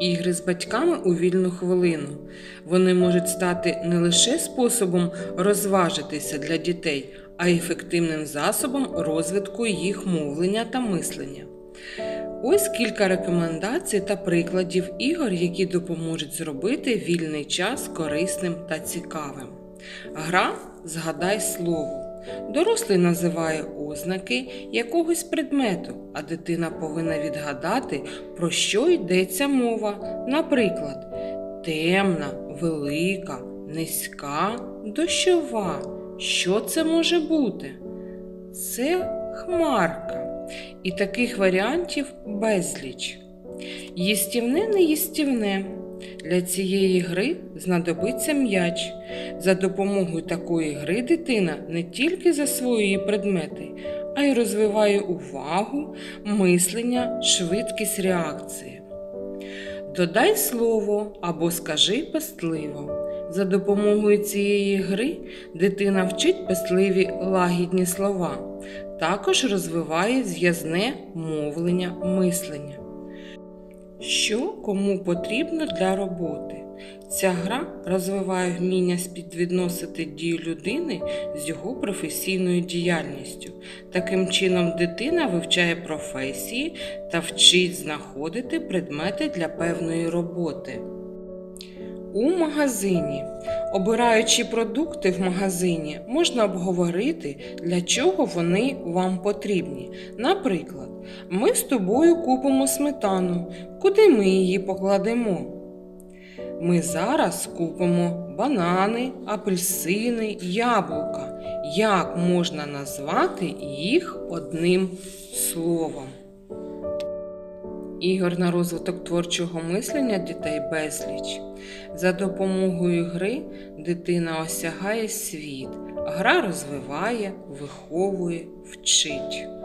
Ігри з батьками у вільну хвилину. Вони можуть стати не лише способом розважитися для дітей, а й ефективним засобом розвитку їх мовлення та мислення. Ось кілька рекомендацій та прикладів ігор, які допоможуть зробити вільний час корисним та цікавим. Гра Згадай слово. Дорослий називає ознаки якогось предмету, а дитина повинна відгадати, про що йдеться мова. Наприклад, темна, велика, низька, дощова. Що це може бути? Це хмарка. І таких варіантів безліч. Їстівне неїстівне. Для цієї гри знадобиться м'яч. За допомогою такої гри дитина не тільки засвоює предмети, а й розвиває увагу, мислення, швидкість реакції. Додай слово або скажи пестливо. За допомогою цієї гри дитина вчить пестливі лагідні слова, також розвиває зв'язне мовлення мислення. Що кому потрібно для роботи? Ця гра розвиває вміння співвідносити дію людини з його професійною діяльністю. Таким чином, дитина вивчає професії та вчить знаходити предмети для певної роботи. У магазині. Обираючи продукти в магазині, можна обговорити, для чого вони вам потрібні. Наприклад, ми з тобою купимо сметану, куди ми її покладемо. Ми зараз купимо банани, апельсини, яблука. Як можна назвати їх одним словом? Ігор на розвиток творчого мислення дітей безліч. За допомогою гри дитина осягає світ, гра розвиває, виховує, вчить.